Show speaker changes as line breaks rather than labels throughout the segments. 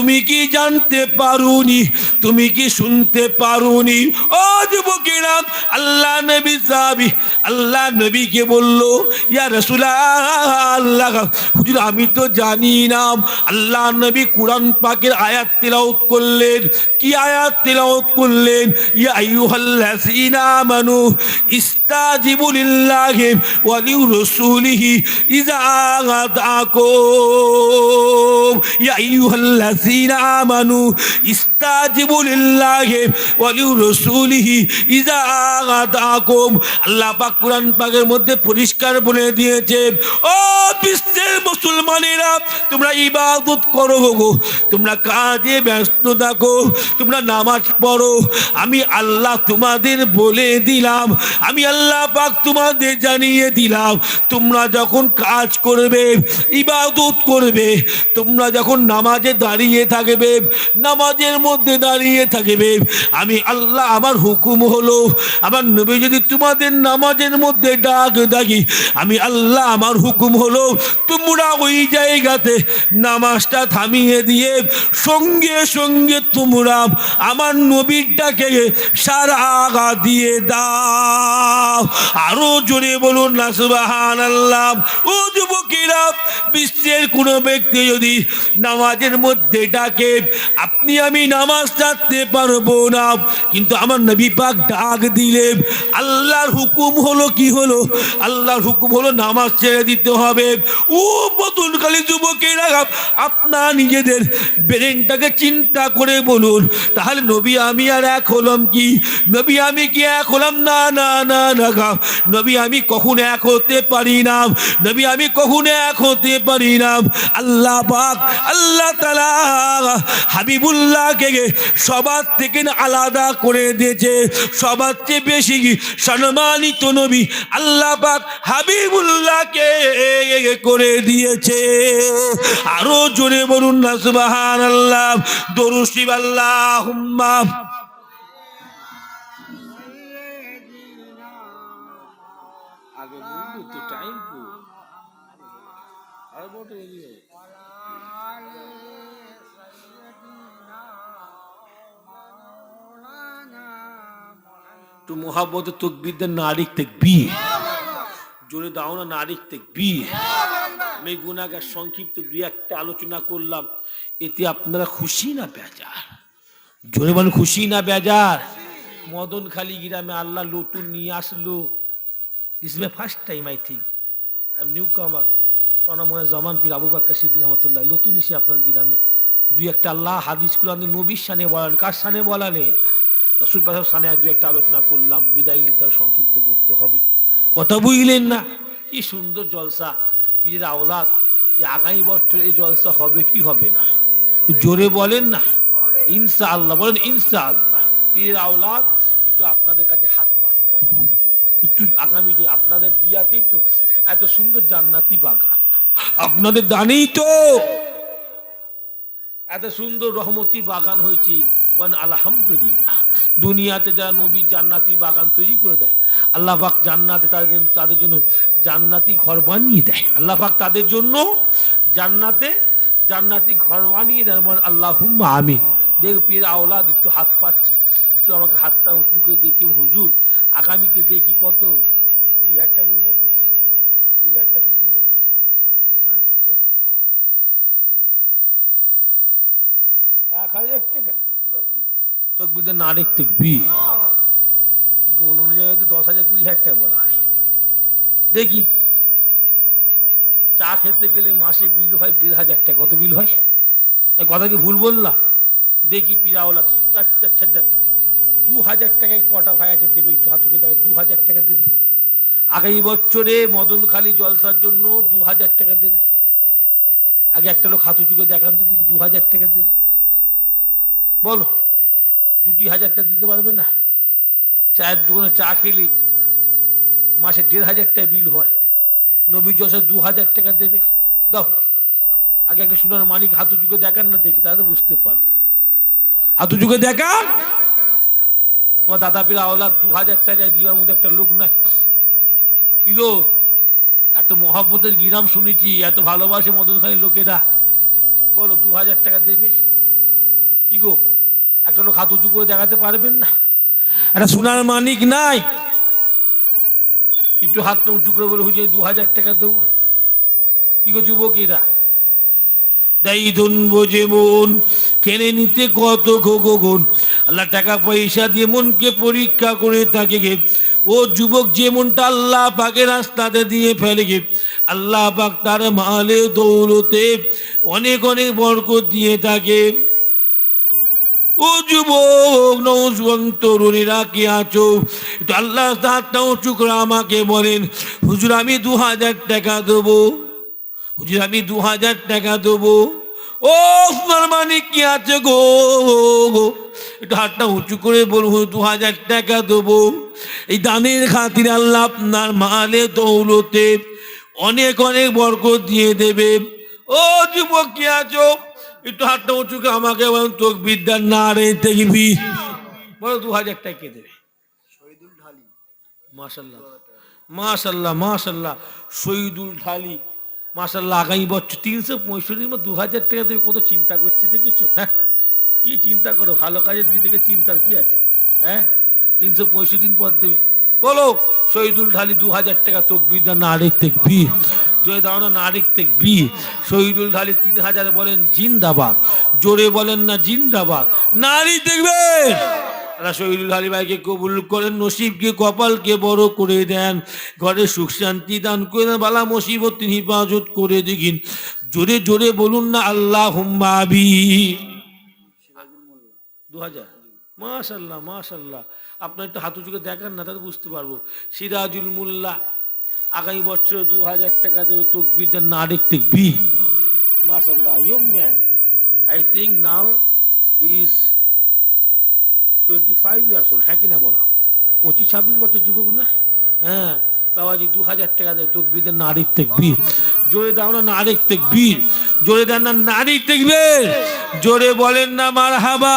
তুমি কি জানতে পারুনি? তুমি কি শুনতে পারুনি? ও যুবকেরা আল্লাহ নবী সাহাবি আল্লাহ নবীকে বলল, ইয়া আল্লাহ হুজুর আমি তো জানি না। আল্লাহ নবী কোরআন পাকের আয়াত তেলাওয়াত করলেন। কি আয়াত তেলাওয়াত করলেন? ইয়া আইয়ুহাল্লাযীনা আমানু, ইস্তাজিবু লিল্লাহি ওয়া লিরাসূলিহি ইযা আদাকুম। ইয়া আইয়ুহাল্লাযীনা আমানু ইস্তাজিবু লিল্লাহি ওয়া লিরাসূলিহি ইযা আদাকুম আল্লাহ পাক মধ্যে পরিষ্কার বলে দিয়েছে, ও বিশ্বের মুসলমানেরা, তোমরা ইবাদত করো গো, তোমরা কাজে ব্যস্ত থাকো, তোমরা নামাজ পড়ো। আমি আল্লাহ তোমাদের বলে দিলাম, আমি আল্লাহ পাক তোমাদের জানিয়ে দিলাম, তোমরা যখন কাজ করবে, ইবাদত করবে, তোমরা যখন নামাজে দাঁড়িয়ে থাকবে, নামাজের দাঁড়িয়ে থাকবে। আমি আল্লাহ, আমার হুকুম হলো, আমার নবী যদি তোমাদের নামাজের মধ্যে ডাক ডাকি আমি আল্লাহ, আমার হুকুম হলো, তোমরা ওই জায়গাতে নামাজটা থামিয়ে দিয়ে সঙ্গে সঙ্গে তোমরা আমার নবীর ডাকে সারা আগা দিয়ে দাও। আরও জোরে বলুন না সুবাহান আল্লাহ ও যুবকেরা, বিশ্বের কোনো ব্যক্তি যদি নামাজের মধ্যে ডাকে, আপনি আমি নামাজ ছাড়তে পারব না। কিন্তু আমার নবী পাক ডাক দিলে আল্লাহর হুকুম হলো কি হলো? আল্লাহর হুকুম হলো নামাজ ছেড়ে দিতে হবে। ও মতনকালী যুবকেরা, আপনার নিজেদের ব্রেনটাকে চিন্তা করে বলুন। তাহলে নবী আমি আর এক হলাম কি? নবী আমি কি এক হলাম? না না না না, গা। নবী আমি কখন এক হতে পারি না। নবী আমি কখন এক হতে পারি না। আল্লাহ পাক, আল্লাহ তালা হাবিবুল্লাহকে সবার থেকে আলাদা করে দিয়েছে। সবার চেয়ে বেশি সম্মানিত নবী আল্লাহ হাবিবুল্লাহকে করে দিয়েছে। আরও জোরে বলুন না সুবাহান আল্লাহ দরুশিব আল্লাহ একটু মোহাব্বতের তকবিরদের নারী তেকবি জোরে দাও না নারী তেকবি আমি গুণাগার সংক্ষিপ্ত দুই একটা আলোচনা করলাম। এতে আপনারা খুশি না বেজার? জোরে বলেন, খুশি না বেজার? মদন খালি গ্রামে আল্লাহ নতুন নিয়ে আসলো। This my first time I think I am newcomer Sonamoy Zaman পীর আবু বাক্কা সিদ্দিন রহমতুল্লাহ, নতুন এসে আপনার গ্রামে। দুই একটা আল্লাহ হাদিস কুরান নবীর সানে বলান, কার সানে বলালেন রসুল পাশাব সানে দু একটা আলোচনা করলাম, বিদায় তার সংক্ষিপ্ত করতে হবে। কথা বুঝলেন না? কি সুন্দর জলসা। পীরের আওলাদ, এই আগামী বছর এই জলসা হবে কি হবে না? জোরে বলেন না। ইনসা আল্লাহ বলেন ইনসা আল্লাহ পীরের আওলাদ, একটু আপনাদের কাছে হাত পাতবো। একটু আগামীতে আপনাদের দিয়াতেই তো এত সুন্দর জান্নাতি বাগান। আপনাদের দানেই তো। এত সুন্দর রহমতি বাগান হয়েছে। বলেন আলহামদুলিল্লাহ। দুনিয়াতে যারা নবীর জান্নাতি বাগান তৈরি করে দেয়, আল্লাহ পাক জান্নাতে তাদের তাদের জন্য জান্নাতি ঘর বানিয়ে দেয়। আল্লাহ পাক তাদের জন্য জান্নাতে জান্নাতি ঘর বানিয়ে দেয় বলেন আল্লাহ আমিন। দেখ, পীর আওলাদ, একটু হাত পাচ্ছি। একটু আমাকে হাতটা উঁচু করে দেখি হুজুর, আগামীতে দেখি কত? কুড়ি হাজারটা বলি নাকি? কুড়ি হাজারটা শুরু করি নাকি? হ্যাঁ? বলি? এক হাজার টাকা। তকবিদের নারী তকবি কি অন্য জায়গায় তো দশ হাজার কুড়ি হাজার টাকা বলা হয়। দেখি। চা খেতে গেলে মাসে বিল হয় দেড় হাজার টাকা কত বিল হয়? কথা কি ভুল বললাম? দেখি পিরাওলা আচ্ছা আচ্ছা দু হাজার টাকায় কটা ভাই আছে দেবে? একটু হাত উঁচু দু হাজার টাকা দেবে। আগামী বছরে মদনখালি জলসার জন্য দু হাজার টাকা দেবে। আগে একটা লোক হাত উঁচুকে দেখান তো দেখি দু হাজার টাকা দেবে। বলো, দুটি হাজারটা দিতে পারবে না? চায়ের দোকানে চা খেলে মাসে দেড় হাজার টাকা বিল হয়। নবী যশোর দু হাজার টাকা দেবে। দাও, আগে একটা সোনার মালিক হাতু যুগে দেখান না, দেখি তাহলে বুঝতে পারব। হাতু যুগে দেখান। তোমার দাদা পীর আওলাদ দু হাজার টাকায় দিবার মতো একটা লোক নাই। কি গো, এত মহব্বতের গিরাম শুনেছি, এত ভালোবাসে মদন খালির লোকেরা। বলো, দু হাজার টাকা দেবে। কি গো একটা লোক হাত উঁচু করে দেখাতে পারবেন না। একটা সোনার মানিক নাই। একটু হাতটা উঁচু করে বলে, হুজুর দু হাজার টাকা দেবো। কি গো যুবকেরা? দাই ধনব যে মন কেনে নিতে কত গগন আল্লাহ টাকা পয়সা দিয়ে মনকে পরীক্ষা করে তাকে গে। ও যুবক, যে মনটা আল্লাহ পাকে রাস্তাতে দিয়ে ফেলে গে। আল্লাহ পাক তার মালে দৌলতে অনেক অনেক বরকত দিয়ে থাকে। ও যুবক নৌজুয়ান তরুণীরা কি আছো? আল্লাহ হাতটা উঁচু করে আমাকে বলেন, হুজুর আমি দু হাজার টাকা দেবো। হুজুর আমি দু হাজার টাকা দেবো। ও মানে কি আছে গো? একটু হাতটা উঁচু করে বলব দু হাজার টাকা দেবো। এই দানের খাতির আল্লাহ আপনার মালে দৌলতে অনেক অনেক বরকত দিয়ে দেবে। ও যুবক কি আছো? একটু হাতটা উঁচুকে আমাকে বলেন তোক বিদ্যার না রে দেখবি বলো দু হাজার টাকা কে দেবে? মাশাল্লাহ মাশাল্লাহ মাশাল্লাহ শহীদুল ঢালি। মাশাল্লাহ আগামী বছর তিনশো পঁয়ষট্টির মধ্যে দু হাজার টাকা দেবে কত চিন্তা করছে দেখেছ? হ্যাঁ কি চিন্তা করো ভালো কাজের দিক থেকে চিন্তার কি আছে? হ্যাঁ তিনশো পঁয়ষট্টি দিন পর দেবে। বলো, শহীদুল ঢালি দু হাজার টাকা তকবির না নারীর তেকবি জয় দাও না নারীর তেকবি শহীদুল ঢালি তিন হাজার বলেন, জিন্দাবাদ। জোরে বলেন না, জিন্দাবাদ। নারী দেখবে আল্লাহ শহীদুল আলী ভাইকে কবুল করেন, নসিবকে, কপালকে বড় করে দেন। ঘরে সুখ শান্তি দান করে দেন, বালা মুসিবত তিনি হিফাজত করে দিন জোরে জোরে বলুন না আল্লাহ হুম্মাবি দু হাজার মাশাল্লাহ মাশাল্লাহ। আপনার একটু হাত উঁচুকে দেখান না, তাহলে বুঝতে পারব। সিরাজুল মোল্লা, আগামী বছর দু হাজার টাকা দেবে তকবিরটা না দেখতে বি মাশাল্লাহ young man I think now he is twenty five years old হ্যাঁ কি না বলো? পঁচিশ, ছাব্বিশ বছর যুবক না? হ্যাঁ বাবাজি, দু হাজার টাকা দেয় তকবিদের নারীর তেকবীর জোরে দাও না নারীর তেকবীর জোরে দেন না নারীর তেকবীর জোরে বলেন না মার হাবা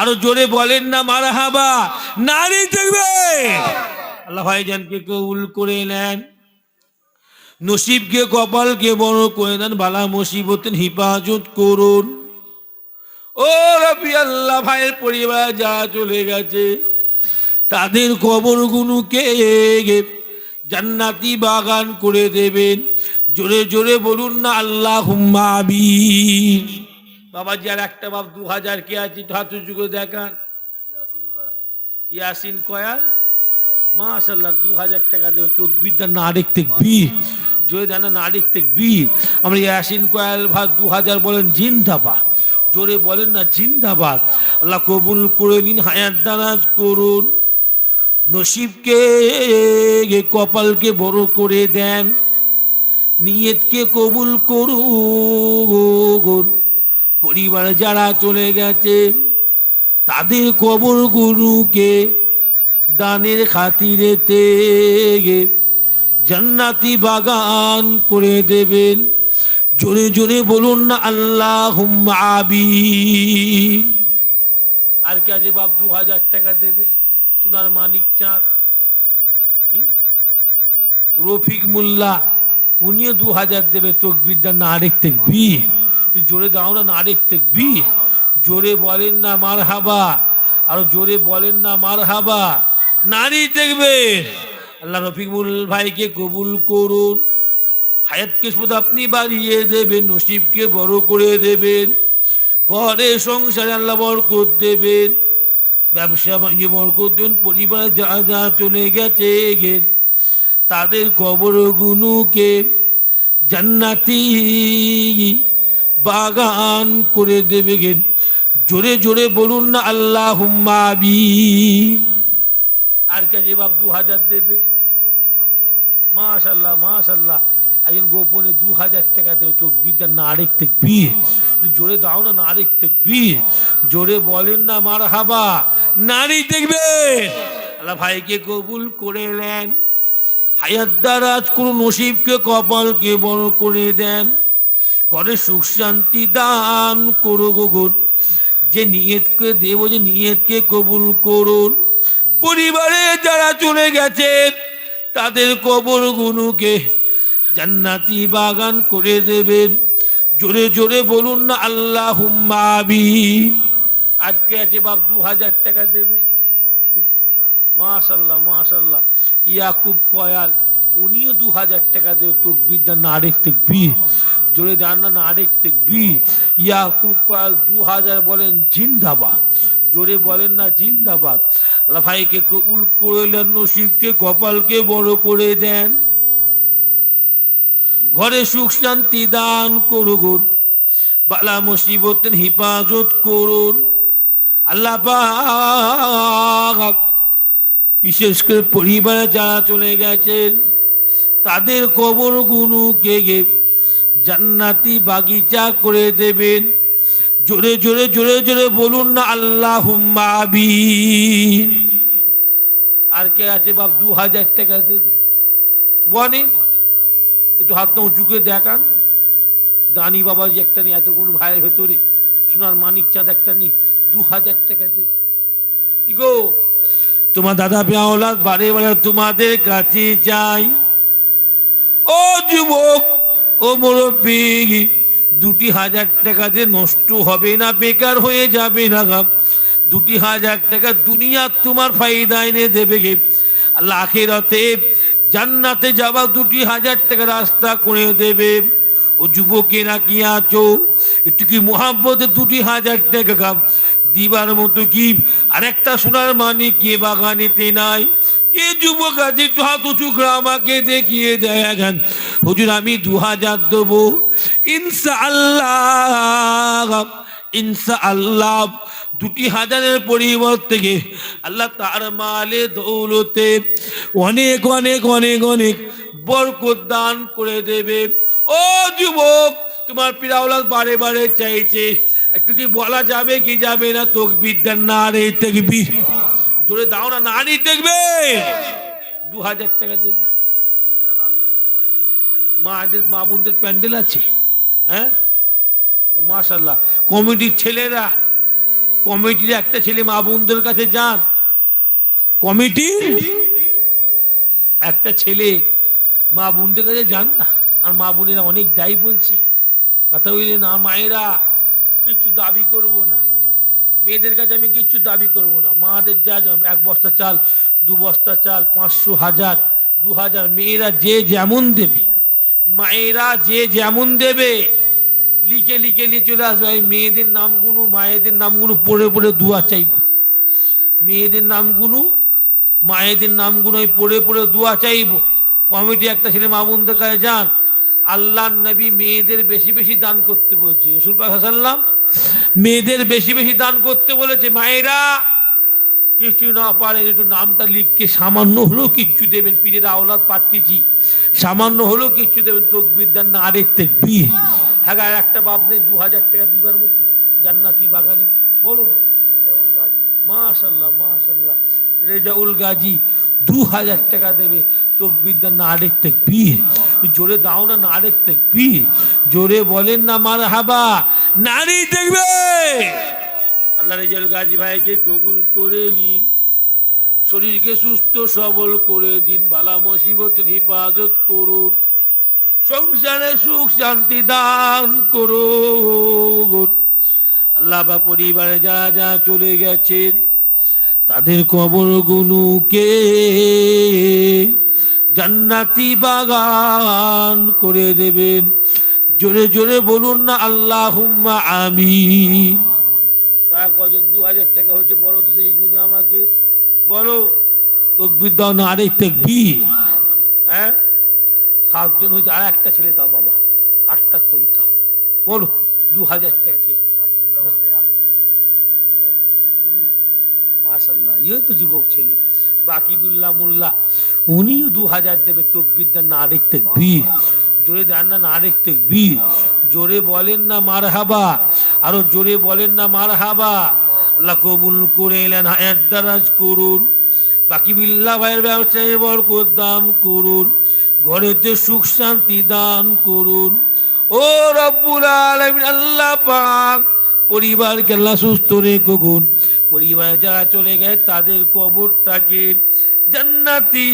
আরও জোরে বলেন না মার হাবা নারী তেকবীর আল্লাহ ভাইজানকে কবুল করে নেন, নসিবকে, কপালকে বড় করে দেন ভালা মুসিবতের হিফাজত করুন। ও রবি আল্লাহ ভাইয়ের পরিবার যা চলে গেছে, তাদের কবরগুলোকে জান্নাতি বাগান করে দেবেন। জোরে জোরে বলুন না আল্লাহ হুম্মাবিন বাবাজি, আর একটা বাপ দু হাজার কে আছে হাত করে দেখান। ইয়াসিন কয়াল মাশাল্লাহ দু হাজার টাকা দেবে তোক বিদ্যা না দেখতে বি জোরে দেন না দেখতে বি আমরা ইয়াসিন কয়াল ভাত দু হাজার বলেন, জিন্দাবাদ। জোরে বলেন না, জিন্দাবাদ। আল্লাহ কবুল করে নিন, হায়াত দানাজ করুন। নসিবকে, কপালকে বড় করে দেন। নিয়তকে কবুল করুন। পরিবারে যারা চলে গেছে তাদের কবর গুরুকে দানের খাতিরেতে জান্নাতি বাগান করে দেবেন। জোরে জোরে বলুন না আল্লাহ আবিন আর কে আছে বাপ, দু হাজার টাকা দেবে? সোনার মানিক চাঁদ। রফিক মোল্লা। উনিও দু হাজার দেবে তকবিদ্যা না আরেক তেকবি জোরে দাও না আরেক তেকবি জোরে বলেন না মার হাবা আর জোরে বলেন না মার হাবা নারী দেখবে আল্লাহ রফিকুল ভাইকে কবুল করুন, হায়াতকে শুধু আপনি বাড়িয়ে দেবেন, নসিবকে বড় করে দেবেন, ঘরে, সংসারে আল্লাহ বরকত দেবেন, ব্যবসা বাণিজ্য বরকত দেবেন, পরিবারে যা যা চলে গেছে তাদের কবরগুনুকে জান্নাতি বাগান করে দেবে জোরে জোরে বলুন না আল্লাহ হুম্মাবি আর কাছে বাপ দু হাজার দেবে? মাশাল্লাহ মাশাল্লাহ একজন গোপনে দু হাজার টাকা দেবে তো বিদ্যা না আরেক বীর জোরে দাও না আরেক বীর জোরে বলেন না মার হাবা নারী দেখবে আল্লাহ ভাইকে কবুল করে নেন। হায়াত দারাজ কোন নসিবকে, কপালকে বড় করে দেন। ঘরে সুখ শান্তি দান করো গগুন যে নিয়তকে দেব, যে নিয়তকে কবুল করুন। পরিবারে যারা চলে গেছে, তাদের কবর গুনুকে জান্নাতি বাগান করে দেবেন। জোরে জোরে বলুন না আল্লাহ আজকে আছে বাপ, দু হাজার টাকা দেবে? মাশাল্লাহ মাশাল্লাহ। ইয়াকুব কয়াল উনিও দু হাজার টাকা দেবে তকবির দেন, না আরেক তেকবির। জোরে দেন না আরেক তেকবির। ইয়াকুব কয়াল দু হাজার বলেন, জিন্দাবাদ। জোরে বলেন না, জিন্দাবাদ। ভাইকে কবুল করলেন নসিবকে, কপালকে বড় করে দেন। ঘরে সুখ শান্তি দান করুন, বালা মুসিবতের হিফাজত করুন। আল্লাহ পাক, বিশেষ করে পরিবারে যারা চলে গেছেন তাদের কবর গুনুকে গে জান্নাতি বাগিচা করে দেবেন। জোরে জোরে জোরে জোরে বলুন না আল্লাহ আর কে আছে বাপ, দু হাজার টাকা দেবে। বলেন, একটু হাতটা উঁচু করে দেখান। দানি বাবা যে একটা নেই এতগুলো ভাইয়ের ভেতরে। সোনার মানিক চাঁদ একটা নেই, দু হাজার টাকা দেবে। গো? তোমার দাদা পেয়াওলাদ বারে বারে তোমাদের কাছে যাই। ও যুবক, ও মুরব্বী, দুটি হাজার টাকাতে নষ্ট হবে না, বেকার হয়ে যাবে না। দুটি হাজার টাকা দুনিয়া তোমার ফায়দা এনে দেবে আল্লাহ আখেরাতে জান্নাতে যাওয়া দুটি হাজার টাকা রাস্তা করে দেবে। ও যুবকেরা কি আছো? একটু কি মোহাব্বতে দুটি হাজার টাকা দিবার মতো কি? আরেকটা সোনার মানে কে বাগানেতে নাই। কে যুবক আছে? একটু হাত উঁচু আমাকে দেখিয়ে দেয় এখন। হুজুর, আমি দু হাজার দেবো। ইনসা আল্লাহ ইনসা আল্লাহ দুটি হাজারের পরিবর্তে আল্লাহ তার মালে দৌলতে অনেক অনেক অনেক অনেক বরকত দান করে দেবে। ও যুবক, তোমার পিরাউলাদ বারে বারে চাইছে। একটু কি বলা যাবে কি যাবে না? তোক বিদ্যার না রে দেখবি জোরে দাও না নারী দেখবে। দু হাজার টাকা দেবে মাদের মা বোনদের প্যান্ডেল আছে হ্যাঁ? ও মাশাল্লাহ কমিটির ছেলেরা কমিটির একটা ছেলে মা বোনদের কাছে যান। কমিটির একটা ছেলে মা বোনদের কাছে যান না। আর মা বোনেরা অনেক দায়ী বলছে। কথা বললেন আর মায়েরা কিচ্ছু দাবি করব না। মেয়েদের কাছে আমি কিচ্ছু দাবি করব না। মাদের যা এক বস্তা চাল, দু বস্তা চাল, পাঁচশো হাজার, দু হাজার। মেয়েরা যে যেমন দেবে, মায়েরা যে যেমন দেবে, লিখে লিখে নিয়ে চলে আসবে। আমি মেয়েদের নামগুলো, মায়েদের নামগুলো পড়ে পড়ে দুয়া চাইব। মেয়েদের নামগুলো, মায়েদের নামগুলো আমি পড়ে পড়ে দুয়া চাইব। কমিটি একটা ছেলে মামুনদের কাছে যান। আল্লাহ নবী মেয়েদের বেশি বেশি দান করতে বলছে। রসুল সাল্লাম মেয়েদের বেশি বেশি দান করতে বলেছে মায়েরা কিছু না পারে একটু নামটা লিখকে সামান্য হলেও কিচ্ছু দেবেন পীরের আওলাদ পাঠিয়েছি সামান্য হলেও কিচ্ছু দেবেন তকবির দেন না আরেক তেকবি হ্যাঁ একটা বাপ নেই দু হাজার টাকা দিবার মতো জান্নাতি বাগানে বলো না। মাশাল্লাহ মাশাল্লাহ। রেজাউল গাজী দু হাজার টাকা দেবে তকবির দেন না আরেক তেকবীর। জোরে দাও না না আরেক তেকবীর। জোরে বলেন না মার হাবা নারী দেখবে। আল্লাহ রেজাউল গাজী ভাইকে কবুল করে নিন। শরীরকে সুস্থ, সবল করে দিন, বালা মুসিবতের হিফাজত করুন। সংসারে সুখ, শান্তি দান করুন। আল্লাহ বা পরিবারে যারা যারা চলে গেছেন তাদের কবর গুনুকে জান্নাতি বাগান করে দেবেন। জোরে জোরে বলুন না আল্লাহ আমি কজন দু হাজার টাকা হয়েছে বলো তো এই গুণে আমাকে। বলো। তকবির দাও না আরেক তেকবি হ্যাঁ? সাতজন হয়েছে আর একটা ছেলে দাও বাবা। আটটা করে দাও। বলো দু হাজার টাকা কে? তুমি? মাশাল্লাহ ইয়ে তো যুবক ছেলে। বাকিবুল্লাহ মোল্লা, উনিও দু হাজার দেবে তকবির দেন, না আরেক তেকবীর। জোরে দেন না না আরেক তেকবীর। জোরে বলেন না মার হাবা আরও জোরে বলেন না মার হাবা আল্লাহ কবুল করে এলেন হায়াত করুন। বাকি বিল্লা ভাইয়ের ব্যবসায় বরকত দান করুন। ঘরেতে সুখ শান্তি দান করুন। ও রব্বুল আলামিন, আল্লাহ পাক পরিবারকে আল্লাহ সুস্থ রে রেখুন পরিবারে যারা চলে গেছে তাদের কবরটাকে জান্নাতি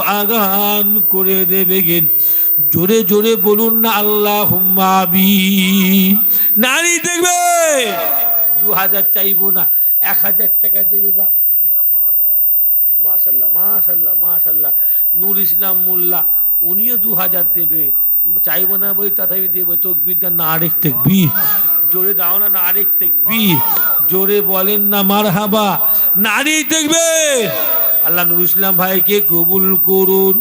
বাগান করে দেবে গেন জোরে জোরে বলুন না আল্লাহ নারী দেখবে দু হাজার চাইব না এক হাজার টাকা দেবে বাপ। মাশাল্লাহ মাশাল্লাহ মাশাল্লাহ। নূর ইসলাম মোল্লা উনিও দু হাজার দেবে। চাইব না বলি, তথাপি দেবে তকবিরটা না আরেক তেকবীর জোরে দাও না না আরেক তেকবীর জোরে বলেন না মার হাবা নারী দেখবে আল্লাহ নুর ইসলাম ভাইকে কবুল করুন।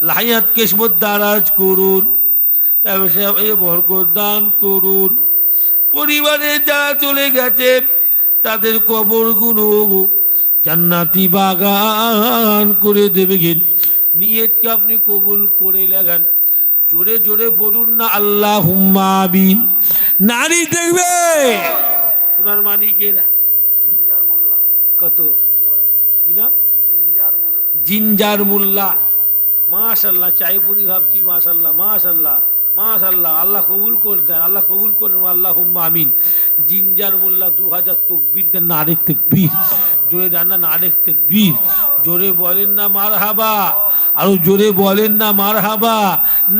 আল্লাহ হায়াত কেসমত দারাজ করুন। ব্যবসায় বরকত দান করুন। পরিবারে যারা চলে গেছে, তাদের কবরগুলো জান্নাতি বাগান করে দেবেন। নিয়তকে আপনি কবুল করে লেখান জোরে জোরে বলুন না আল্লাহ হুম্মাবিন নারী দেখবে। সোনার মানিকেরা।
জিঞ্জার মোল্লা।
কত? কি নাম?
জিঞ্জার মোল্লা।
জিঞ্জার মোল্লা। মাশাল্লাহ চাইবুনি ভাবছি মাশাল্লাহ মাশাল্লাহ। মাশাল্লাহ আল্লাহ কবুল করে দেন, আল্লাহ কবুল করেন আল্লাহ হুম্মা আমিন। জিনজার মোল্লা দু হাজার তকবির দেন না আরেক তেকবির। জোরে দেন না আরেক তেকবির। জোরে বলেন না মার হাবা আরও জোরে বলেন না মার হাবা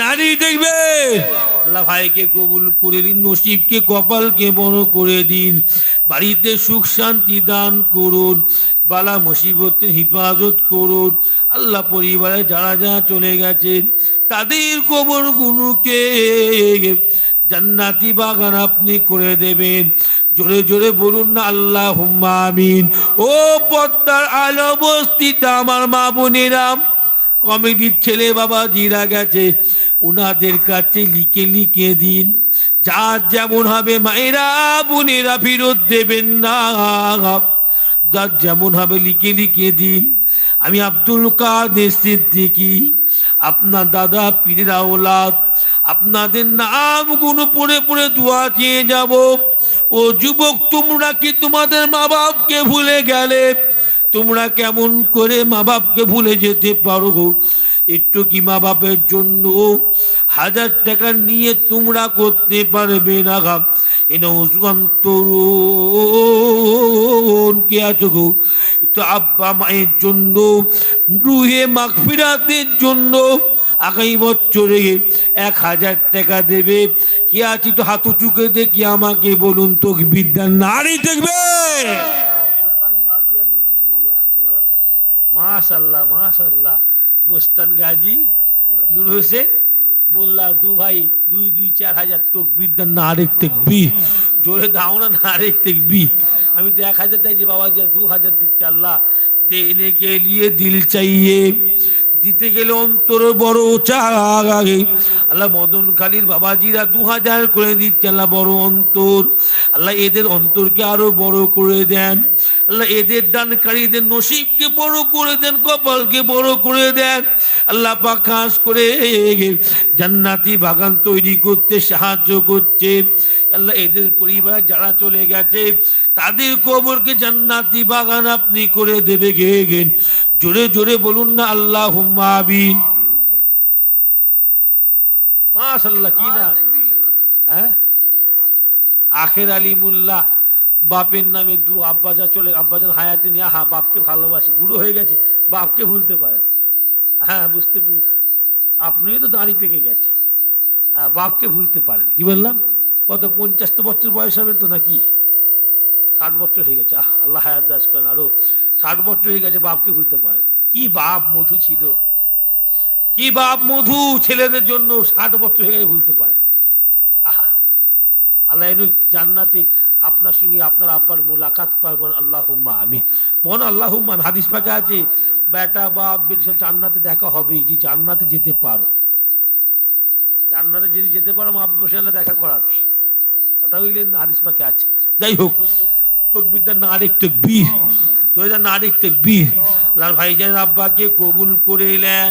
নারী দেখবে। আল্লাহ ভাইকে কবুল করে দিন নসিবকে, কপালকে বড় করে দিন। বাড়িতে সুখ শান্তি দান করুন, বালা মুসিবতের হিফাজত করুন। আল্লাহ পরিবারে যারা যারা চলে গেছেন, তাদের কবর গুনুকে জান্নাতি বাগান আপনি করে দেবেন। জোরে জোরে বলুন না আল্লাহ আমিন। ও পদ্মার আলো বস্তিতে আমার মা বোনেরাম কমিটির ছেলে বাবা জিরা গেছে ওনাদের কাছে লিখে লিখে দিন, যার যেমন হবে মায়েরা বোনেরা ফেরত দেবেন না। যার যেমন হবে লিখে লিখে দিন, আমি আব্দুল কাদের সিদ্দিকি, আপনার দাদা পীরের আওলাদ, আপনাদের নাম নামগুলো পড়ে পড়ে দোয়া চেয়ে যাব। ও যুবক, তোমরা কি তোমাদের মা বাপকে ভুলে গেলে? তোমরা কেমন করে মা বাপকে ভুলে যেতে পারো একটু কি মা বাপের জন্য হাজার টাকা নিয়ে তোমরা করতে পারবে না গাম এনে উসমান তরুণ কে আছো গো? একটু আব্বা মায়ের জন্য রুহে মাগফিরাতের জন্য আগামী বছরে এক হাজার টাকা দেবে। কে আছি তো হাত চুকে দেখি আমাকে বলুন তো বিদ্যা নারী দেখবে? মাশাল্লাহ মাশাল্লাহ। মুস্তান গাজী নূর হোসেন, মোল্লা দু ভাই দুই দুই, চার হাজার তকবির দেন না আরেক তেকবির, জোরে দাও না না আরেক তেকবির। আমি তো এক হাজার চাইছি বাবা যে দু হাজার দিচ্ছে আল্লাহ। দেনে কে লিয়ে দিল চাইয়ে দিতে গেলে অন্তর বড় চাগে আল্লাহ মদন খালির বাবাজিরা দু হাজার করে দিচ্ছে, আল্লাহ বড় অন্তর। আল্লাহ এদের অন্তরকে আরও বড় করে দেন। আল্লাহ এদের দানকারীদের নসিবকে বড় করে দেন, কপালকে বড় করে দেন। আল্লাহ পাক খাস করে জান্নাতি বাগান তৈরি করতে সাহায্য করছে। আল্লাহ এদের পরিবার যারা চলে গেছে, তাদের কবরকে জান্নাতি বাগান আপনি করে দেবে গে গেন জোরে জোরে বলুন না আল্লাহ আবিন মাশাল্লাহ কি না? হ্যাঁ? আখের আলী মোল্লা বাপের নামে দু আব্বাজা চলে আব্বাজান হায়াতে নিয়ে হা বাপকে ভালোবাসে বুড়ো হয়ে গেছে বাপকে ভুলতে পারেন হ্যাঁ বুঝতে পেরেছি। আপনিও তো দাঁড়ি পেকে গেছে। হ্যাঁ, বাপকে ভুলতে পারেন কি বললাম? কত পঞ্চাশ বছর বয়স হবেন তো নাকি? ষাট বছর হয়ে গেছে। আহ, আল্লাহ হায়াত করেন আরও ষাট বছর হয়ে গেছে, বাপকে ভুলতে পারেনি। কি বাপ মধু ছিল? কি বাপ মধু ছেলেদের জন্য ষাট বছর হয়ে গেছে ভুলতে পারেনি? আহা। আল্লাহ এনু জান্নাতে আপনার সঙ্গে আপনার আব্বার মোলাকাত আল্লাহ হুম্মা আমি মন আল্লাহ হুম্মা আমি হাদিস পাকে আছে, বেটা, বাপ, বেটি জান্নাতে দেখা হবে যে জান্নাতে যেতে পারো? জান্নাতে যদি যেতে পারো, মা বাবার সঙ্গে দেখা করাবে। কথা বললেন হাদিস পাকে আছে। যাই হোক তকবিরদার না আরেক তকবীর। তোদের না আরেক তকবীর। লাল ভাইজান আব্বাকে কবুল করে এলেন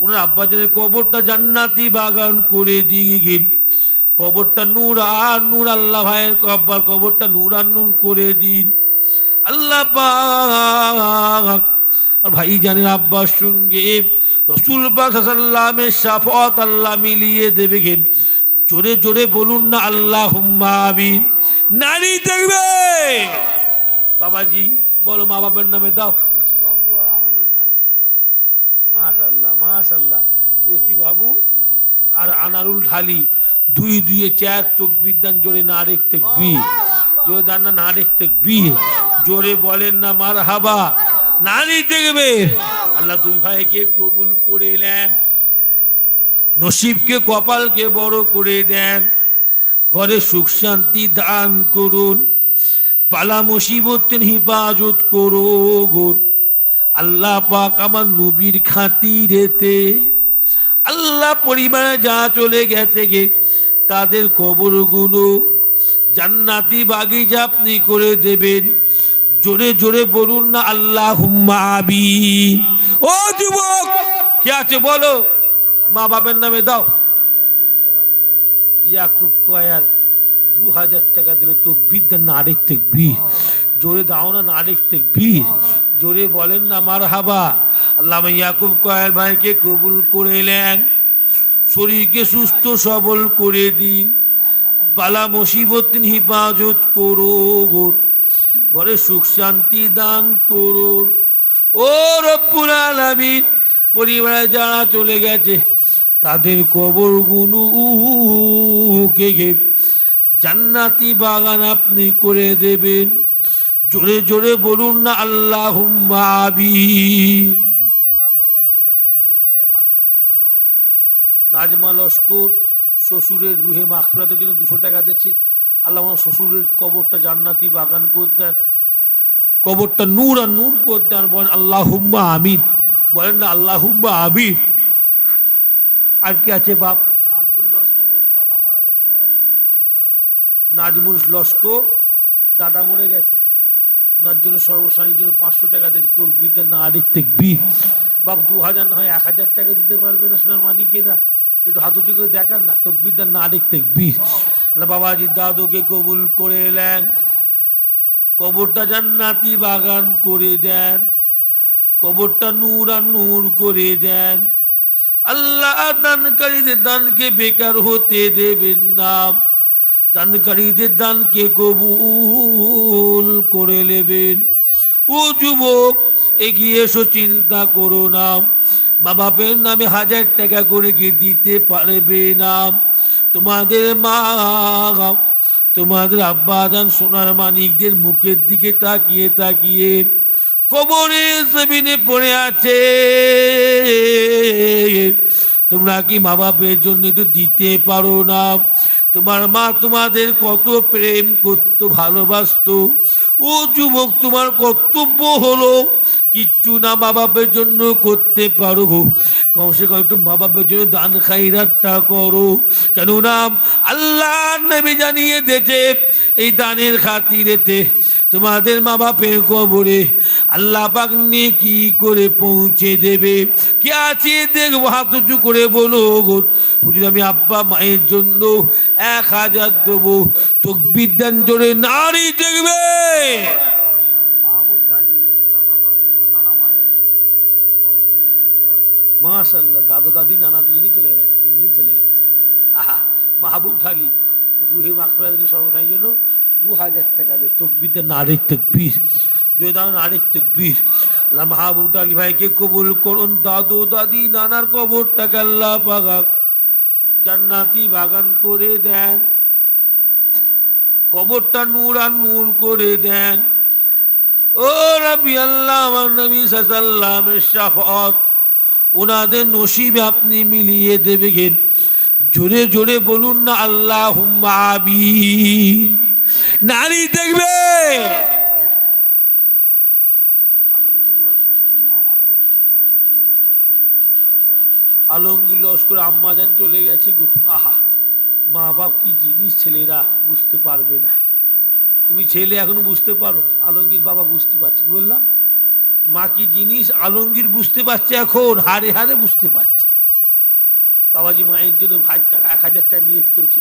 ওনার আব্বাজানের কবরটা জান্নাতি বাগান করে দিয়ে কবরটা নূর আর নূর আল্লাহ ভাইয়ের আব্বার কবরটা নূর আর নূর করে দিন। আল্লাহ পাক। আর ভাই জানেন আব্বার সঙ্গে রসুল সাল্লামের সাফত আল্লাহ মিলিয়ে দেবেন। জোরে জোরে বলুন না আল্লাহ হুম্মা আমিন। নারী দেখবে। বাবাজি বলো মা বাবার নামে দাও।
কচি বাবু আর আনারুল ঢালি দু হাজার
মাশাল্লাহ মাশাল্লাহ। কচি বাবু আর আনারুল ঢালি দুই দুইয়ে চার তকবির দান জোরে না রেখ বি। জোরে দান না রেখ বি। জোরে বলেন না মার হাবা নারী দেখবে। আল্লাহ দুই ভাইকে কবুল করে নেন। নসিবকে কপালকে বড় করে দেন। ঘরে সুখ শান্তি দান করুন। বালা মুসিবতের হিফাজত করো গুন আল্লাহ পাক আমার নবীর খাতিরেতে আল্লাহ পরিবারে যা চলে গেছে গে, তাদের কবরগুলো জান্নাতি বাগিচা আপনি করে দেবেন। জোরে জোরে বলুন না আল্লাহ ও যুবক, কে আছে বলো? মা বাপের নামে দাও।
ইয়াকুব কয়াল
দু হাজার টাকা দেবে তো বিদ্যা, না আরেক বি জোরে দাও না আরেক বি জোরে বলেন না মার হাবা আল্লাহ ইয়াকুব কয়াল ভাইকে কবুল করে নেন, শরীরকে সুস্থ সবল করে দিন, বালা মুসিবত, হিফাজত করো ঘরে সুখ শান্তি দান করুন। ও রব্বুল আলামিন, পরিবারে যারা চলে গেছে তাদের কবর গুনু কে গে জান্নাতি বাগান আপনি করে দেবেন। জোরে জোরে বলুন না আল্লাহ আবি।
নাজমা লস্কর শ্বশুরের
রুহে মাখফিরাতের জন্য দুশো টাকা দিচ্ছে আল্লাহ আমার শ্বশুরের কবরটা জান্নাতি বাগান করে দেন। কবরটা নূর আর নূর করে দেন। বলেন আল্লাহ আমিন। বলেন না আল্লাহ আমিন আর কি আছে বাপ?
নাজবুল লস্কর ওর দাদা মারা গেছে দাদার জন্য টাকা সহকারে
নাজমুল লস্কর দাদা মরে গেছে। ওনার জন্য সর্বসানীর জন্য পাঁচশো টাকা দিয়েছে। তো বিদ্যা না আরেক বীর বাপ দু হাজার না হয় এক হাজার টাকা দিতে পারবে না সোনার মানিকেরা। একটু হাত উঁচু করে দেখান না তকবিদ্যার না আরেক বীর বাবাজি দাদুকে কবুল করে এলেন কবরটা জান্নাতি বাগান করে দেন। কবরটা নূর আর নূর করে দেন। আল্লাহ দানকারীদের দানকে বেকার হতে দেবেন না। দানকারীদের দানকে কবুল করে নেবেন। ও যুবক, এগিয়ে এসো, চিন্তা করো না। মা বাপের নামে হাজার টাকা করে কি দিতে পারবে না। তোমাদের মা, তোমাদের আব্বা জান সোনার মানিকদের মুখের দিকে তাকিয়ে তাকিয়ে কবরে জমিনে পড়ে আছে। তোমরা কি মা বাপের জন্য তো দিতে পারো না? তোমার মা তোমাদের কত প্রেম করত, ভালোবাসত। ও যুবক, তোমার কর্তব্য হলো কিচ্ছু না মা বাপের জন্য করতে পারো কমসে কম একটু মা বাপের জন্য দান খাইরাতটা করো। কেননা আল্লাহ নবী জানিয়ে দিয়েছে, এই দানের খাতিরেতে তোমাদের মা বাপের কবরে আল্লাহ পাক নিয়ে কি করে পৌঁছে দেবে। কে আছে দেখব, হাত উঁচু করে বলো হুজুর, আমি আব্বা মায়ের জন্য এক হাজার দেবো। তকবিদ্যান জোরে নারী দেখবে।
মাহবুব ঢালি টাকা।
মাশাল্লাহ, দাদা দাদি, নানা চলে গেছে, তিনজনই চলে গেছে। মাহবুব রুহে জন্য দু হাজার টাকা দেব আল্লাহ ভাইকে কবুল করুন, দাদু দাদি, নানার কবরটাকে আল্লাহ পাগাক জান্নাতি বাগান করে দেন। কবরটা নূর আর নূর করে দেন। ও রবি আল্লাহ আমার নবী সাল্লামের শাফত ওনাদের নসিবে আপনি মিলিয়ে দেবেন। জোরে জোরে বলুন না আল্লাহ আবিন নারী দেখবে।
আলমগীর লস্কর ওর মা মারা গেছে। মায়ের জন্য সর্বজনের উদ্দেশ্যে এক হাজার টাকা।
আলমগীর লস্কর আম্মা যান চলে গেছে গো। আহা মা বাপ কি জিনিস ছেলেরা বুঝতে পারবে না। তুমি ছেলে এখনও বুঝতে পারো আলমগীর বাবা বুঝতে পারছে। কি বললাম? মা কি জিনিস আলমগীর বুঝতে পারছে এখন? হারে হারে বুঝতে পারছে। বাবাজি মায়ের জন্য ভাই এক হাজার টাকা নিয়ত করেছে।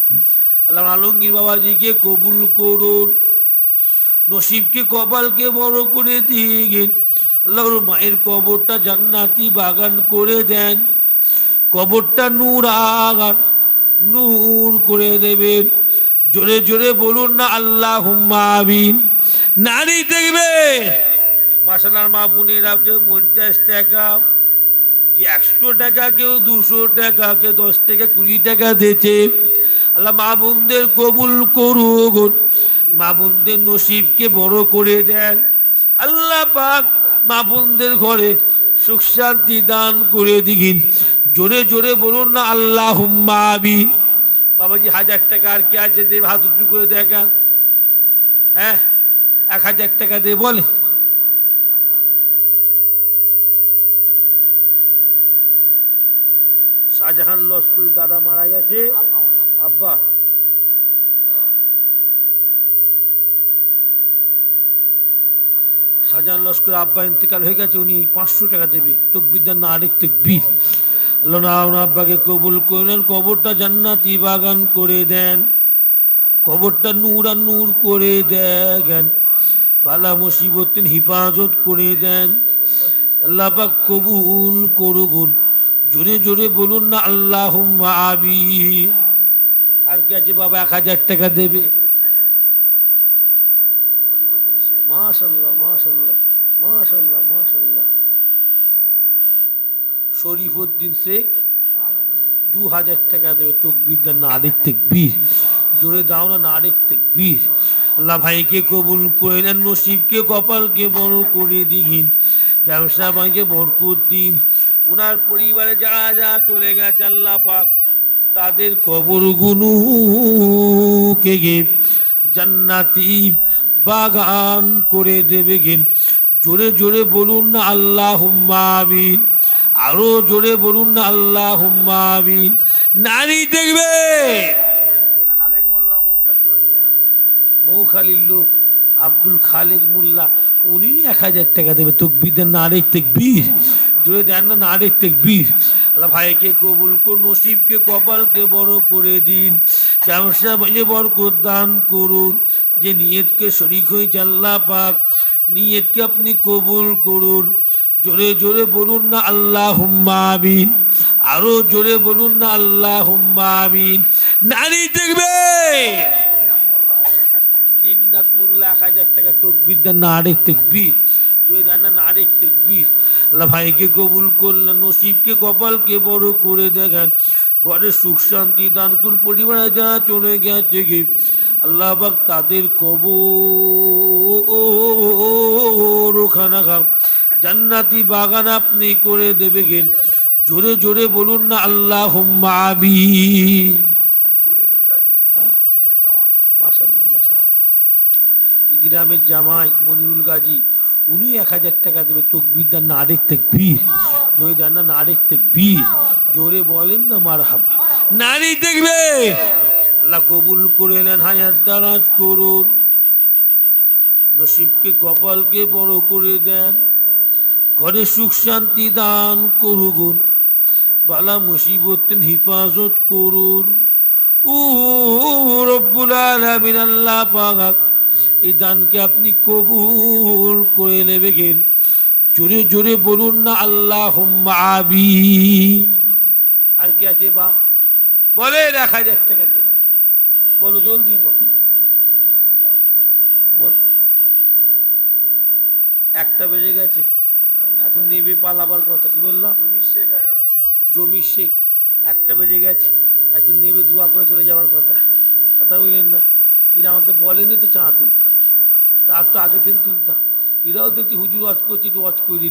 আল্লাহ আলমগীর বাবাজিকে কবুল করুন। নসিবকে, কপালকে বড় করে দিয়ে আল্লাহর মায়ের কবরটা জান্নাতি বাগান করে দেন। কবরটা নূর আগান নূর করে দেবেন। জোরে জোরে বলুন না আল্লাহ আমিন। নারী দেখবে। মাসালার মা বোনেরা, কেউ পঞ্চাশ টাকা, কি একশো টাকা, কেউ দুশো টাকা, কেউ দশ টাকা, কুড়ি টাকা দিয়েছে। আল্লাহ মা বোনদের কবুল করুক। মা বোনদের নসিবকে বড় করে দেন। আল্লাহ পাক মা বোনদের ঘরে সুখ শান্তি দান করে দিগিন। জোরে জোরে বলুন না আল্লাহ আমিন। বাবাজি, হাজার টাকা আর কি আছে? দেব হাত উঁচু করে দেখান হ্যাঁ? এক হাজার টাকা দিয়ে বলে। শাহজাহান লস্করি দাদা মারা গেছে। আব্বা। শাহজাহান লস্কর আব্বা ইন্তেকাল হয়ে গেছে, উনি পাঁচশো টাকা দেবে। তকবিদ্যার না, আরেক তকবির। আল্লাহ আব্বাকে কবুল করলেন কবরটা জান্নাতি বাগান করে দেন। কবরটা নূর আর নূর করে দেন। বালা মুসিবতের হিফাজত করে দেন। আল্লাহ পাক কবুল করুন। জোরে জোরে বলুন না আল্লাহ আবি আর কে আছে বাবা এক হাজার টাকা দেবে? মাশাল্লাহ মাশাল্লাহ মাশাল্লাহ মাশাল্লাহ। শরীফুদ্দিন শেখ দু হাজার টাকা দেবে তকবির দেন না, আরেক তেকবির। জোরে দাও না আরেক তেকবির। আল্লাহ ভাইকে কবুল করে নেন, নসিবকে, কপালকে বড় করে দিঘিন ব্যবসা ভাইকে বরকত দিন। ওনার পরিবারে যারা যা চলে গেছে আল্লাহ পাক, তাদের কবর গুনুকে গে জান্নাতি বাগান করে দেবে গেন জোরে জোরে বলুন না আল্লাহ আমিন। আরও জোরে বলুন না আল্লাহ আমিন। নারী দেখবে। মৌখালির লোক আব্দুল খালেক মোল্লা উনি এক হাজার টাকা দেবে তকবির না আরেক তেকবির। জোরে দেন না না তেকবির আল্লাহ ভাইকে কবুল কর নসিবকে কপালকে বড় করে দিন ব্যবসা বাণিজ্যে বরকত দান করুন যে নিয়তকে শরিক হয়েছে আল্লাহ পাক নিয়তকে আপনি কবুল করুন জোরে জোরে বলুন না আল্লাহ আমিন আরও জোরে বলুন না আল্লাহ আমিন নারী দেখবে।
জিন্নাত মোল্লা এক হাজার টাকা
তকবির দেন না আরেক তকবির যদি আরেক তকবির আল্লাহ ভাইকে কবুল করলেন নসিবকে কপালকে বড় করে দেখেন। ঘরে সুখ শান্তি দান কোন পরিবারে যারা চলে গেছে গে আল্লাহ পাক তাদের কবর খাম জান্নাতি বাগান আপনি করে দেবে গেন জোরে জোরে বলুন না আল্লাহ আবি
মনিরুল গাজী
হ্যাঁ। মাশাল্লাহ এই গ্রামের জামাই মনিরুল গাজী। উনি এক হাজার টাকা দেবে, তকবির দেন, না আরেক তেকবির। জোরে দেন না আরেক তেকবির। জোরে বলেন না মার হাবা নারী দেখবে। আল্লাহ কবুল করে নেন, হায়াত দারাজ করুন। নসিবকে, কপালকে বড় করে দেন। ঘরে সুখ শান্তি দান করুন। বালা মুসিবত, হিফাজত করুন। ও রব্বুল আলামিন, আল্লাহ পাক এই দানকে আপনি কবুল করে নেবেন। জোরে জোরে বলুন না আল্লাহ আবি আর কি আছে বাপ? বলে এক হাজার টাকা বলো জলদি বল। বল। একটা বেজে গেছে। এখন নেবে পালাবার কথা কি বললাম? জমি শেখ। একটা বেজে গেছে। আজকে নেবে দোয়া করে চলে যাওয়ার কথা। কথা বললেন না? এরা আমাকে বলেনি তো চাঁদা তুলতে হবে। তা আর তো আগে দিন তুলতাম। এরাও দেখছি হুজুর ওয়াজ করছি, একটু ওয়াজ করে